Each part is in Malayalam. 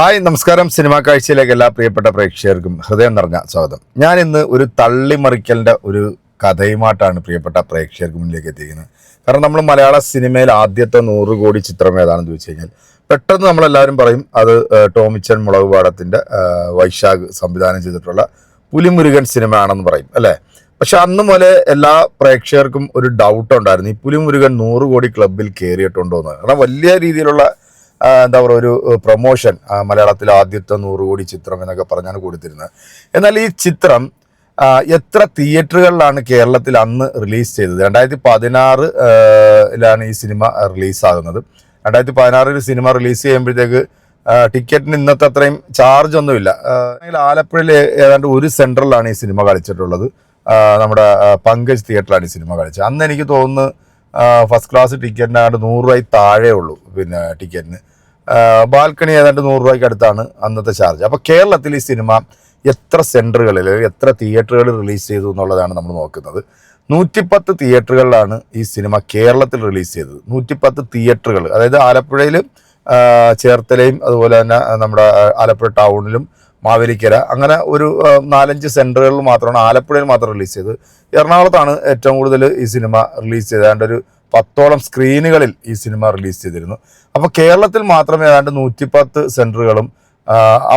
ഹായ് നമസ്കാരം. സിനിമാ കാഴ്ചയിലേക്ക് എല്ലാ പ്രിയപ്പെട്ട പ്രേക്ഷകർക്കും ഹൃദയം നിറഞ്ഞ സ്വാഗതം. ഞാൻ ഇന്ന് ഒരു തള്ളിമറിക്കലിന്റെ ഒരു കഥയുമായിട്ടാണ് പ്രിയപ്പെട്ട പ്രേക്ഷകർക്ക് മുന്നിലേക്ക് എത്തിക്കുന്നത് കാരണം നമ്മൾ മലയാള സിനിമയിൽ ആദ്യത്തെ നൂറ് കോടി ചിത്രം ഏതാണെന്ന് ചോദിച്ചു കഴിഞ്ഞാൽ പെട്ടെന്ന് നമ്മളെല്ലാവരും പറയും അത് ടോമിച്ചൻ മുളക് പാടത്തിന്റെ വൈശാഖ് സംവിധാനം ചെയ്തിട്ടുള്ള പുലിമുരുകൻ സിനിമ ആണെന്ന് പറയും അല്ലേ? പക്ഷെ അന്ന് മുതലേ എല്ലാ പ്രേക്ഷകർക്കും ഒരു ഡൗട്ട് ഉണ്ടായിരുന്നു. ഈ പുലിമുരുകൻ നൂറ് കോടി ക്ലബിൽ കയറിയിട്ടുണ്ടോ എന്ന് കാരണം വലിയ രീതിയിലുള്ള എന്താ പറയുക ഒരു പ്രൊമോഷൻ മലയാളത്തിലെ ആദ്യത്തെ നൂറ് കോടി ചിത്രം എന്നൊക്കെ പറഞ്ഞാണ് കൊടുത്തിരുന്നത്. എന്നാൽ ഈ ചിത്രം എത്ര തിയേറ്ററുകളിലാണ് കേരളത്തിൽ അന്ന് റിലീസ് ചെയ്തത്? രണ്ടായിരത്തി പതിനാറ് ലാണ് ഈ സിനിമ റിലീസാകുന്നത് രണ്ടായിരത്തി പതിനാറിൽ സിനിമ റിലീസ് ചെയ്യുമ്പോഴത്തേക്ക് ടിക്കറ്റിന് ഇന്നത്തെ അത്രയും ചാർജ് ഒന്നുമില്ല. ആലപ്പുഴയിൽ ഏതാണ്ട് ഒരു സെന്ററിലാണ് ഈ സിനിമ കളിച്ചിട്ടുള്ളത്. നമ്മുടെ പങ്കജ് തിയേറ്ററിലാണ് ഈ സിനിമ കളിച്ചത്. അന്ന് എനിക്ക് തോന്നുന്നു ഫസ്റ്റ് ക്ലാസ് ടിക്കറ്റിനാണ്ട് നൂറ് രൂപ താഴെ ഉള്ളൂ പിന്നെ ടിക്കറ്റിന്. ബാൽക്കണി ഏതാണ്ട് നൂറ് രൂപയ്ക്ക് അടുത്താണ് അന്നത്തെ ചാർജ്. അപ്പോൾ കേരളത്തിൽ ഈ സിനിമ എത്ര സെന്ററുകളിൽ എത്ര തിയേറ്ററുകളിൽ റിലീസ് ചെയ്തു എന്നുള്ളതാണ് നമ്മൾ നോക്കുന്നത്. നൂറ്റിപ്പത്ത് തിയേറ്ററുകളിലാണ് ഈ സിനിമ കേരളത്തിൽ റിലീസ് ചെയ്തത്. നൂറ്റിപ്പത്ത് തിയേറ്ററുകൾ അതായത് ആലപ്പുഴയിലും ചേർത്തലയും അതുപോലെ തന്നെ നമ്മുടെ ആലപ്പുഴ ടൗണിലും മാവേലിക്കര അങ്ങനെ ഒരു നാലഞ്ച് സെന്ററുകളിൽ മാത്രമാണ് ആലപ്പുഴയിൽ മാത്രം റിലീസ് ചെയ്തത്. എറണാകുളത്താണ് ഏറ്റവും കൂടുതൽ ഈ സിനിമ റിലീസ് ചെയ്ത് ഒരു പത്തോളം സ്ക്രീനുകളിൽ ഈ സിനിമ റിലീസ് ചെയ്തിരുന്നു. അപ്പോൾ കേരളത്തിൽ മാത്രമേ ഏതാണ്ട് നൂറ്റിപ്പത്ത് സെന്ററുകളും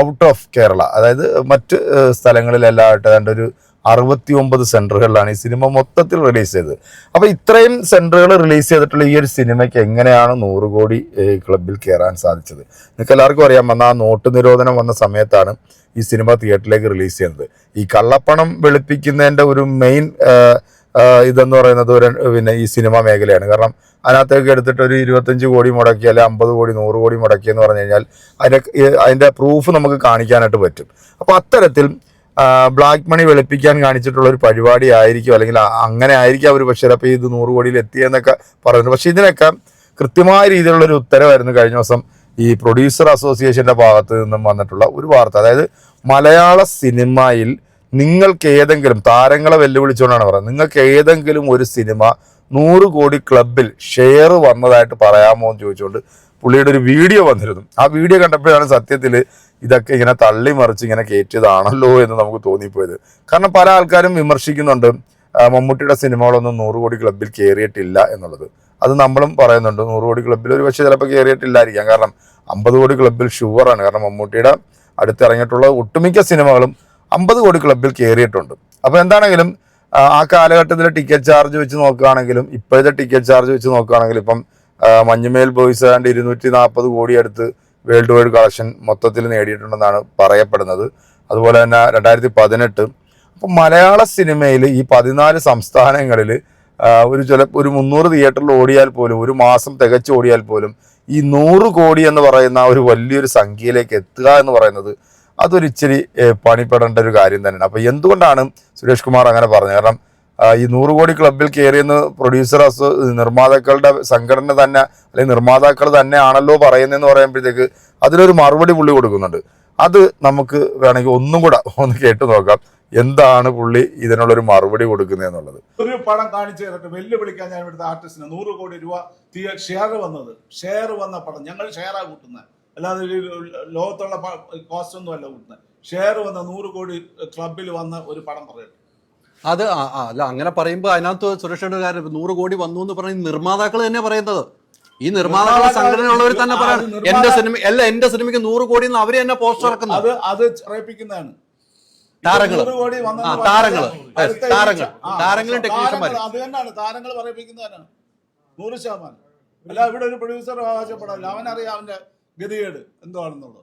ഔട്ട് ഓഫ് കേരള അതായത് മറ്റ് സ്ഥലങ്ങളിലെല്ലാമായിട്ട് ഏതാണ്ട് ഒരു അറുപത്തി ഒമ്പത് സെന്ററുകളിലാണ് ഈ സിനിമ മൊത്തത്തിൽ റിലീസ് ചെയ്തത്. അപ്പോൾ ഇത്രയും സെന്ററുകൾ റിലീസ് ചെയ്തിട്ടുള്ള ഈ ഒരു സിനിമയ്ക്ക് എങ്ങനെയാണ് നൂറ് കോടി ക്ലബിൽ കയറാൻ സാധിച്ചത്? നിങ്ങൾക്ക് എല്ലാവർക്കും അറിയാം വന്ന ആ നോട്ട് നിരോധനം വന്ന സമയത്താണ് ഈ സിനിമ തിയേറ്ററിലേക്ക് റിലീസ് ചെയ്യുന്നത് ഈ കള്ളപ്പണം വെളുപ്പിക്കുന്നതിന്റെ ഒരു മെയിൻ ഇതെന്ന് പറയുന്നത് ഒരു പിന്നെ ഈ സിനിമ മേഖലയാണ്. കാരണം അതിനകത്തേക്ക് എടുത്തിട്ട് ഒരു ഇരുപത്തഞ്ച് കോടി മുടക്കി അല്ലെങ്കിൽ അമ്പത് കോടി നൂറ് കോടി മുടക്കി എന്ന് പറഞ്ഞു കഴിഞ്ഞാൽ അതിന്റെ അതിന്റെ പ്രൂഫ് നമുക്ക് കാണിക്കാനായിട്ട് പറ്റും. അപ്പോൾ അത്തരത്തിൽ ബ്ലാക്ക് മണി വെളുപ്പിക്കാൻ കാണിച്ചിട്ടുള്ള ഒരു പരിപാടി ആയിരിക്കും അല്ലെങ്കിൽ അങ്ങനെ ആയിരിക്കും അവർ പക്ഷേ അപ്പോൾ ഇത് നൂറ് കോടിയിൽ എത്തിയെന്നൊക്കെ പറയുന്നത് പക്ഷേ ഇതിനൊക്കെ കൃത്യമായ രീതിയിലുള്ള ഒരു ഉത്തരവായിരുന്നു കഴിഞ്ഞ ദിവസം ഈ പ്രൊഡ്യൂസർ അസോസിയേഷന്റെ ഭാഗത്ത് നിന്നും വന്നിട്ടുള്ള ഒരു വാർത്ത. അതായത് മലയാള സിനിമയിൽ നിങ്ങൾക്ക് ഏതെങ്കിലും താരങ്ങളെ വെല്ലുവിളിച്ചുകൊണ്ടാണ് പറയുന്നത്. നിങ്ങൾക്ക് ഏതെങ്കിലും ഒരു സിനിമ നൂറ് കോടി ക്ലബിൽ ഷെയർ വന്നതായിട്ട് പറയാമോ എന്ന് ചോദിച്ചുകൊണ്ട് പുള്ളിയുടെ ഒരു വീഡിയോ വന്നിരുന്നു. ആ വീഡിയോ കണ്ടപ്പോഴാണ് സത്യത്തിൽ ഇതൊക്കെ ഇങ്ങനെ തള്ളി മറിച്ച് ഇങ്ങനെ കയറ്റിയതാണല്ലോ എന്ന് നമുക്ക് തോന്നിപ്പോയത്. കാരണം പല ആൾക്കാരും വിമർശിക്കുന്നുണ്ട് മമ്മൂട്ടിയുടെ സിനിമകളൊന്നും നൂറ് കോടി ക്ലബിൽ കയറിയിട്ടില്ല എന്നുള്ളത്. അത് നമ്മളും പറയുന്നുണ്ട് നൂറ് കോടി ക്ലബിൽ ഒരു പക്ഷേ ചിലപ്പോൾ കയറിയിട്ടില്ലായിരിക്കാം കാരണം അമ്പത് കോടി ക്ലബിൽ ഷുവറാണ് കാരണം മമ്മൂട്ടിയുടെ അടുത്തിറങ്ങിയിട്ടുള്ള ഒട്ടുമിക്ക സിനിമകളും അമ്പത് കോടി ക്ലബിൽ കയറിയിട്ടുണ്ട്. അപ്പോൾ എന്താണെങ്കിലും ആ, കാലഘട്ടത്തിലെ ടിക്കറ്റ് ചാർജ് വെച്ച് നോക്കുകയാണെങ്കിലും ഇപ്പോഴത്തെ ടിക്കറ്റ് ചാർജ് വെച്ച് നോക്കുകയാണെങ്കിലും ഇപ്പം മഞ്ഞുമേൽ ബോയ്സ് ആൻഡ് ഇരുന്നൂറ്റി നാൽപ്പത് കോടി അടുത്ത് വേൾഡ് വൈഡ് കളക്ഷൻ മൊത്തത്തിൽ നേടിയിട്ടുണ്ടെന്നാണ് പറയപ്പെടുന്നത്. അതുപോലെ തന്നെ രണ്ടായിരത്തി പതിനെട്ട് അപ്പം മലയാള സിനിമയിൽ ഈ പതിനാല് സംസ്ഥാനങ്ങളിൽ ഒരു ചില ഒരു മുന്നൂറ് തിയേറ്ററിൽ ഓടിയാൽ പോലും ഒരു മാസം തികച്ച് ഓടിയാൽ പോലും ഈ നൂറ് കോടി എന്ന് പറയുന്ന ഒരു വലിയൊരു സംഖ്യയിലേക്ക് എത്തുക എന്ന് പറയുന്നത് അതൊരു ഇച്ചിരി പണിപ്പെടേണ്ട ഒരു കാര്യം തന്നെയാണ്. അപ്പോൾ എന്തുകൊണ്ടാണ് സുരേഷ് കുമാർ അങ്ങനെ പറഞ്ഞത്? കാരണം ഈ നൂറ് കോടി ക്ലബിൽ കയറിയെന്ന് പ്രൊഡ്യൂസർ അസോ നിർമ്മാതാക്കളുടെ സംഘടന തന്നെ അല്ലെങ്കിൽ നിർമ്മാതാക്കൾ തന്നെ ആണല്ലോ പറയുന്നതെന്ന് പറയുമ്പോഴത്തേക്ക് അതിലൊരു മറുപടി പുള്ളി കൊടുക്കുന്നുണ്ട്. അത് നമുക്ക് വേണമെങ്കിൽ ഒന്നും കൂടെ ഒന്ന് കേട്ടു നോക്കാം. എന്താണ് പുള്ളി ഇതിനുള്ളൊരു മറുപടി കൊടുക്കുന്നത് എന്നുള്ളത്? ഒരു പടം കാണിച്ചു തരട്ടെ. വെല്ലുവിളിക്കാൻ ഞാൻ ഇവിടുത്തെ ആർട്ടിസ്റ്റിന് നൂറ് കോടി രൂപ ഷെയർ വന്നത്. ഷെയർ വന്ന പടം. ഞങ്ങൾ ഷെയറാ കൂട്ടുന്നത്. അല്ലാതെ ലോകത്തുള്ള കോസ്റ്റ് ഒന്നും അല്ല കൂട്ടുന്നത് ഷെയർ വന്ന നൂറ് കോടി ക്ലബിൽ വന്ന ഒരു പടം പറയട്ടെ. അത് അല്ല അങ്ങനെ പറയുമ്പോൾ അതിനകത്ത് സുരക്ഷയുടെ കാര്യം നൂറ് കോടി വന്നു എന്ന് പറഞ്ഞ നിർമ്മാതാക്കൾ തന്നെ പറയുന്നത്. ഈ നിർമ്മാതാക്കളെ സംഘടനയുള്ളവർ തന്നെ പറയാണ് എന്റെ സിനിമ അല്ല എന്റെ സിനിമയ്ക്ക് നൂറ് കോടി എന്ന് അവർ തന്നെ പോസ്റ്റർ ഇറക്കുന്നത്. അത് അത് റേപ്പിക്കുന്നതാണ് താരങ്ങൾ. താരങ്ങൾ. താരങ്ങൾ. താരങ്ങളും ടെക്നീഷ്യന്മാരും. അത് തന്നെയാണ്. താരങ്ങൾ പറയിപ്പിക്കുന്നതാണ്. നൂറ് ശതമാനം. അല്ല ഇവിടെ ഒരു പ്രൊഡ്യൂസർ ആവശ്യപ്പെടില്ല അവനറിയാം അവന്റെ ഗതികേട് എന്തുവാണെന്നുള്ളത്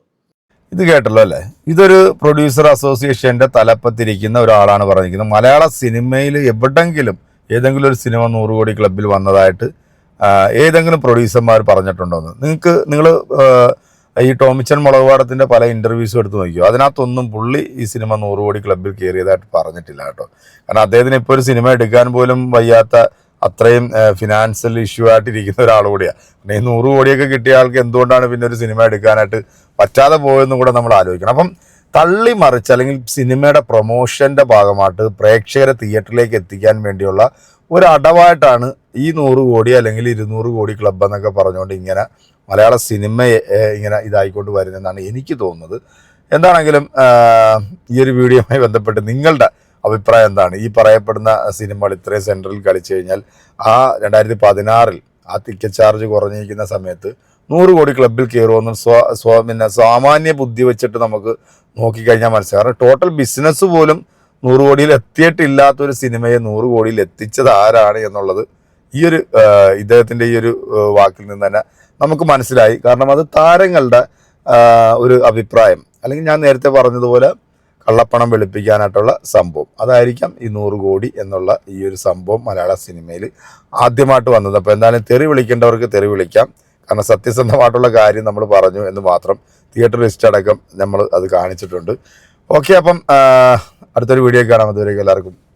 ഇത് കേട്ടല്ലോ അല്ലേ? ഇതൊരു പ്രൊഡ്യൂസർ അസോസിയേഷന്റെ തലപ്പത്തിരിക്കുന്ന ഒരാളാണ് പറഞ്ഞിരിക്കുന്നത്. മലയാള സിനിമയിൽ എവിടെങ്കിലും ഏതെങ്കിലും ഒരു സിനിമ നൂറ് കോടി ക്ലബിൽ വന്നതായിട്ട് ഏതെങ്കിലും പ്രൊഡ്യൂസർമാർ പറഞ്ഞിട്ടുണ്ടോ എന്ന്? നിങ്ങൾക്ക് നിങ്ങൾ ഈ ടോമിച്ചൻ മുളകുപാടത്തിന്റെ പല ഇന്റർവ്യൂസും എടുത്ത് നോക്കിയോ? അതിനകത്തൊന്നും പുള്ളി ഈ സിനിമ നൂറ് കോടി ക്ലബിൽ കയറിയതായിട്ട് പറഞ്ഞിട്ടില്ല കേട്ടോ. കാരണം അദ്ദേഹത്തിന് ഇപ്പോൾ ഒരു സിനിമ എടുക്കാൻ പോലും വയ്യാത്ത അത്രയും ഫിനാൻഷ്യൽ ഇഷ്യൂ ആയിട്ടിരിക്കുന്ന ഒരാൾ കൂടിയാണ് പിന്നെ ഈ നൂറ് കോടിയൊക്കെ കിട്ടിയ ആൾക്ക് എന്തുകൊണ്ടാണ് പിന്നെ ഒരു സിനിമ എടുക്കാനായിട്ട് പറ്റാതെ പോയെന്നും കൂടെ നമ്മൾ ആലോചിക്കണം. അപ്പം തള്ളി മറിച്ച് അല്ലെങ്കിൽ സിനിമയുടെ പ്രൊമോഷന്റെ ഭാഗമായിട്ട് പ്രേക്ഷകരെ തിയേറ്ററിലേക്ക് എത്തിക്കാൻ വേണ്ടിയുള്ള ഒരു അടവായിട്ടാണ് ഈ നൂറ് കോടി അല്ലെങ്കിൽ ഇരുന്നൂറ് കോടി ക്ലബ് എന്നൊക്കെ പറഞ്ഞുകൊണ്ട് ഇങ്ങനെ മലയാള സിനിമയെ ഇങ്ങനെ ഇതായിക്കൊണ്ട് വരുന്നതെന്നാണ് എനിക്ക് തോന്നുന്നത്. എന്താണെങ്കിലും ഈ ഒരു വീഡിയോയുമായി ബന്ധപ്പെട്ട് നിങ്ങളുടെ അഭിപ്രായം എന്താണ്? ഈ പറയപ്പെടുന്ന സിനിമകൾ ഇത്രയും സെൻട്രൽ കളിച്ചു കഴിഞ്ഞാൽ ആ രണ്ടായിരത്തി പതിനാറിൽ ആ ടിക്കറ്റ് ചാർജ് കുറഞ്ഞിരിക്കുന്ന സമയത്ത് നൂറ് കോടി ക്ലബിൽ കയറുമെന്നും സ്വ സ്വ പിന്നെ സാമാന്യ ബുദ്ധി വെച്ചിട്ട് നമുക്ക് നോക്കിക്കഴിഞ്ഞാൽ മനസ്സിലാവും. കാരണം ടോട്ടൽ ബിസിനസ് പോലും നൂറ് കോടിയിൽ എത്തിയിട്ടില്ലാത്തൊരു സിനിമയെ നൂറ് കോടിയിൽ എത്തിച്ചത് ആരാണ് എന്നുള്ളത് ഈ ഒരു ഇദ്ദേഹത്തിന്റെ ഈ ഒരു വാക്കിൽ നിന്ന് തന്നെ നമുക്ക് മനസ്സിലായി. കാരണം അത് താരങ്ങളുടെ ഒരു അഭിപ്രായം. അല്ലെങ്കിൽ ഞാൻ നേരത്തെ പറഞ്ഞതുപോലെ കള്ളപ്പണം വെളുപ്പിക്കാനായിട്ടുള്ള സംഭവം. അതായിരിക്കാം ഈ നൂറ് കോടി എന്നുള്ള ഈ ഒരു സംഭവം മലയാള സിനിമയിൽ ആദ്യമായിട്ട് വന്നത്. അപ്പോൾ എന്തായാലും തെറി വിളിക്കേണ്ടവർക്ക് തെറി വിളിക്കാം. കാരണം സത്യസന്ധമായിട്ടുള്ള കാര്യം നമ്മൾ പറഞ്ഞു എന്ന് മാത്രം തിയേറ്റർ ലിസ്റ്റ് അടക്കം നമ്മൾ അത് കാണിച്ചിട്ടുണ്ട്. ഓക്കെ അപ്പം അടുത്തൊരു വീഡിയോ കാണാം. അതുവരെ എല്ലാവർക്കും.